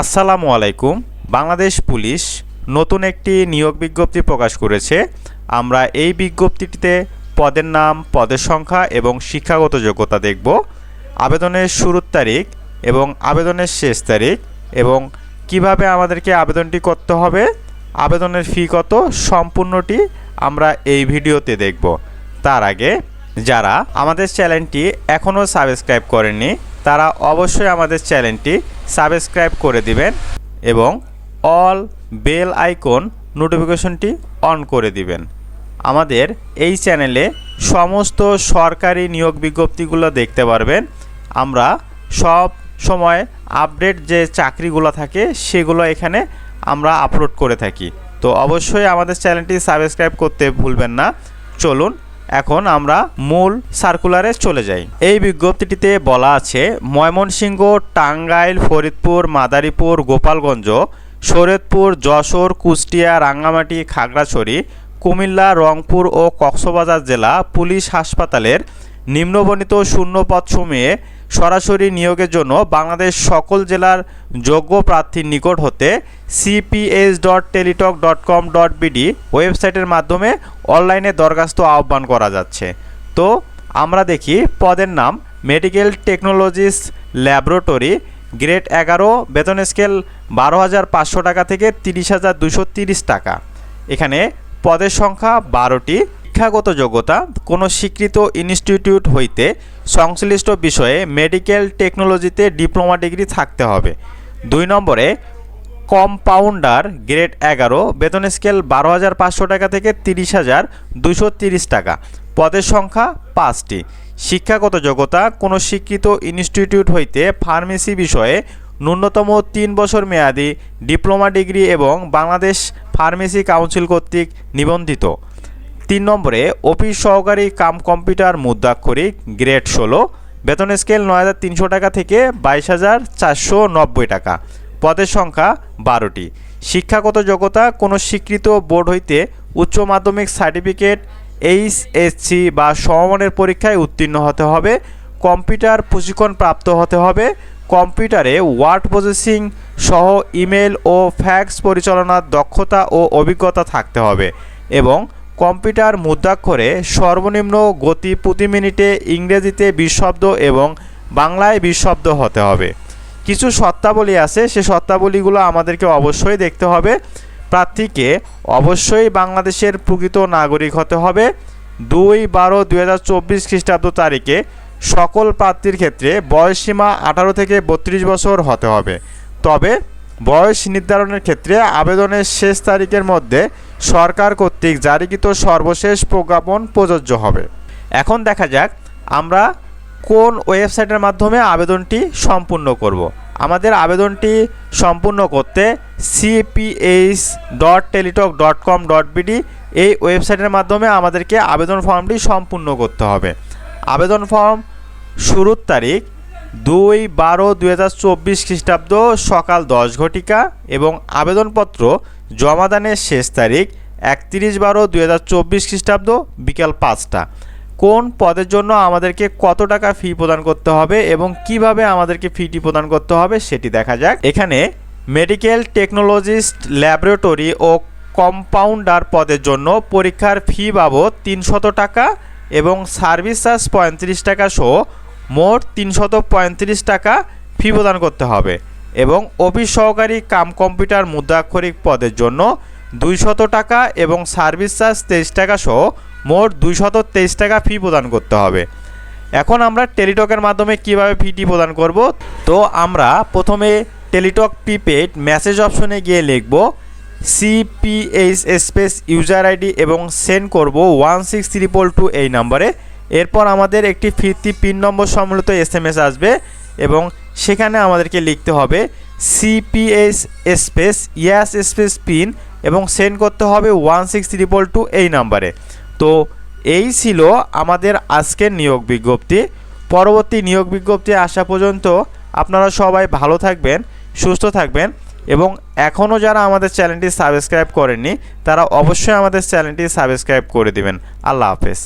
আসসালামু আলাইকুম। বাংলাদেশ পুলিশ নতুন একটি নিয়োগ বিজ্ঞপ্তি প্রকাশ করেছে। আমরা এই বিজ্ঞপ্তিটিতে পদের নাম, পদের সংখ্যা এবং শিক্ষাগত যোগ্যতা দেখব। আবেদনের শুরুর তারিখ এবং আবেদনের শেষ তারিখ এবং কীভাবে আমাদেরকে আবেদনটি করতে হবে, আবেদনের ফি কত, সম্পূর্ণটি আমরা এই ভিডিওতে দেখব। তার আগে যারা আমাদের চ্যানেলটি এখনও সাবস্ক্রাইব করেননি, তারা অবশ্যই আমাদের চ্যানেলটি সাবস্ক্রাইব করে দিবেন এবং অল বেল আইকন নোটিফিকেশনটি অন করে দিবেন। আমাদের এই চ্যানেলে সমস্ত সরকারি নিয়োগ বিজ্ঞপ্তিগুলো দেখতে পারবেন। আমরা সব সময় আপডেট যে চাকরিগুলো থাকে সেগুলো এখানে আমরা আপলোড করে থাকি। তো অবশ্যই আমাদের চ্যানেলটি সাবস্ক্রাইব করতে ভুলবেন না। চলুন এখন আমরা মূল সার্কুলারে চলে যাই। এই বিজ্ঞপ্তিটিতে বলা আছে, ময়মনসিংহ, টাঙ্গাইল, ফরিদপুর, মাদারীপুর, গোপালগঞ্জ, শরীয়তপুর, যশোর, কুষ্টিয়া, রাঙ্গামাটি, খাগড়াছড়ি, কুমিল্লা, রংপুর ও কক্সবাজার জেলা পুলিশ হাসপাতালের নিম্নবর্ণিত শূন্যপদসমূহে সরাসরি নিয়োগের জন্য বাংলাদেশ সকল জেলার যোগ্য প্রার্থীর নিকট হতে CPS dot Teletalk dot com dot BD ওয়েবসাইটের মাধ্যমে অনলাইনে দরখাস্ত আহ্বান করা যাচ্ছে। তো, আমরা দেখি পদের নাম মেডিকেল টেকনোলজিস্ট ল্যাবরেটরি গ্রেড এগারো, বেতন স্কেল বারো হাজার পাঁচশো টাকা থেকে তিরিশ হাজার দুশো তিরিশ টাকা। এখানে পদের সংখ্যা বারোটি শিক্ষাগত যোগ্যতা, কোনো স্বীকৃত ইনস্টিটিউট হইতে সংশ্লিষ্ট বিষয়ে মেডিকেল টেকনোলজিতে ডিপ্লোমা ডিগ্রি থাকতে হবে। দুই নম্বরে, কম্পাউন্ডার গ্রেড এগারো, বেতন স্কেল বারো হাজার পাঁচশো টাকা থেকে তিরিশ হাজার দুশো তিরিশ টাকা। পদের সংখ্যা পাঁচটি। শিক্ষাগত যোগ্যতা, কোনো স্বীকৃত ইনস্টিটিউট হইতে ফার্মেসি বিষয়ে ন্যূনতম তিন বছর মেয়াদি ডিপ্লোমা ডিগ্রি এবং বাংলাদেশ ফার্মেসি কাউন্সিল কর্তৃক নিবন্ধিত। তিন নম্বরে, অফিস সহকারী কাম কম্পিউটার মুদ্রাক্ষরিক, গ্রেড ষোলো। বেতন স্কেল নয় হাজার তিনশো টাকা থেকে বাইশ হাজার চারশো নব্বই টাকা। পদের সংখ্যা বারোটি। শিক্ষাগত যোগ্যতা, কোনো স্বীকৃত বোর্ড হইতে উচ্চ মাধ্যমিক সার্টিফিকেট এইচএসসি বা সমমানের পরীক্ষায় উত্তীর্ণ হতে হবে, কম্পিউটার প্রশিক্ষণ প্রাপ্ত হতে হবে, কম্পিউটারে ওয়ার্ড প্রসেসিং সহ ইমেল ও ফ্যাক্স পরিচালনার দক্ষতা ও অভিজ্ঞতা থাকতে হবে এবং কম্পিউটার মুদ্রাক্ষরে সর্বনিম্ন গতি প্রতি মিনিটে ইংরেজিতে বিশ শব্দ এবং বাংলায় বিশ শব্দ হতে হবে। কিছু শর্তাবলী আছে, সে শর্তাবলীগুলো আমাদেরকে অবশ্যই দেখতে হবে। প্রার্থীকে অবশ্যই বাংলাদেশের প্রকৃত নাগরিক হতে হবে। দুই বারো দুই হাজার চব্বিশ খ্রিস্টাব্দ তারিখে সকল প্রার্থীর ক্ষেত্রে বয়সসীমা আঠারো থেকে বত্রিশ বছর হতে হবে। তবে বয়স নির্ধারণের ক্ষেত্রে আবেদনের শেষ তারিখের মধ্যে সরকার কর্তৃক জারিকৃত সর্বশেষ প্রজ্ঞাপন প্রযোজ্য হবে এখন দেখা যাক আমরা কোন ওয়েবসাইটের মাধ্যমে আবেদনটি সম্পূর্ণ করব। আমাদের আবেদনটি সম্পূর্ণ করতে CPH dot Teletalk dot com dot BD এই ওয়েবসাইটের মাধ্যমে আমাদেরকে আবেদন ফর্মটি সম্পূর্ণ করতে হবে আবেদন ফর্ম শুরুর তারিখ দুই বারো দুই হাজার চব্বিশ খ্রিস্টাব্দ সকাল দশ ঘটিকা এবং আবেদনপত্র জমাদানের শেষ তারিখ একত্রিশ বারো দুই হাজার চব্বিশ খ্রিস্টাব্দ বিকাল পাঁচটা। কোন পদের জন্য আমাদেরকে কত টাকা ফি প্রদান করতে হবে এবং কীভাবে আমাদেরকে ফিটি প্রদান করতে হবে সেটি দেখা যাক। এখানে মেডিকেল টেকনোলজিস্ট, ল্যাবরেটরি ও কম্পাউন্ডার পদের জন্য পরীক্ষার ফি বাবদ তিনশত টাকা এবং সার্ভিস চার্জ পঁয়ত্রিশ টাকা সহ মোট তিনশত পঁয়ত্রিশ টাকা ফি প্রদান করতে হবে এবং অফিস সহকারী কাম কম্পিউটার মুদ্রাক্ষরিক পদের জন্য দুইশত টাকা এবং সার্ভিস চার্জ তেইশ টাকা সহ মোট দুইশত তেইশ টাকা ফি প্রদান করতে হবে। এখন আমরা টেলিটকের মাধ্যমে কীভাবে ফিটি প্রদান করব? তো আমরা প্রথমে টেলিটক প্রিপেড মেসেজ অপশনে গিয়ে লিখব সিপিএইচ স্পেস ইউজার আইডি এবং সেন্ড করব ওয়ান সিক্স ত্রিপল টু এই নাম্বারে। এরপর আমাদের একটি ফিরতি পিন নম্বর সম্মিলিত এস আসবে এবং সেখানে আমাদেরকে লিখতে হবে CPS space yes space PIN এবং সেন্ড করতে হবে ওয়ান সিক্স ত্রিপল টু এই নাম্বারে তো এই ছিল আমাদের আজকের নিয়োগ বিজ্ঞপ্তি। পরবর্তী নিয়োগ বিজ্ঞপ্তি আসা পর্যন্ত আপনারা সবাই ভালো থাকবেন, সুস্থ থাকবেন এবং এখনও যারা আমাদের চ্যানেলটি সাবস্ক্রাইব করেননি, তারা অবশ্যই আমাদের চ্যানেলটি সাবস্ক্রাইব করে দিবেন। আল্লাহ হাফেজ।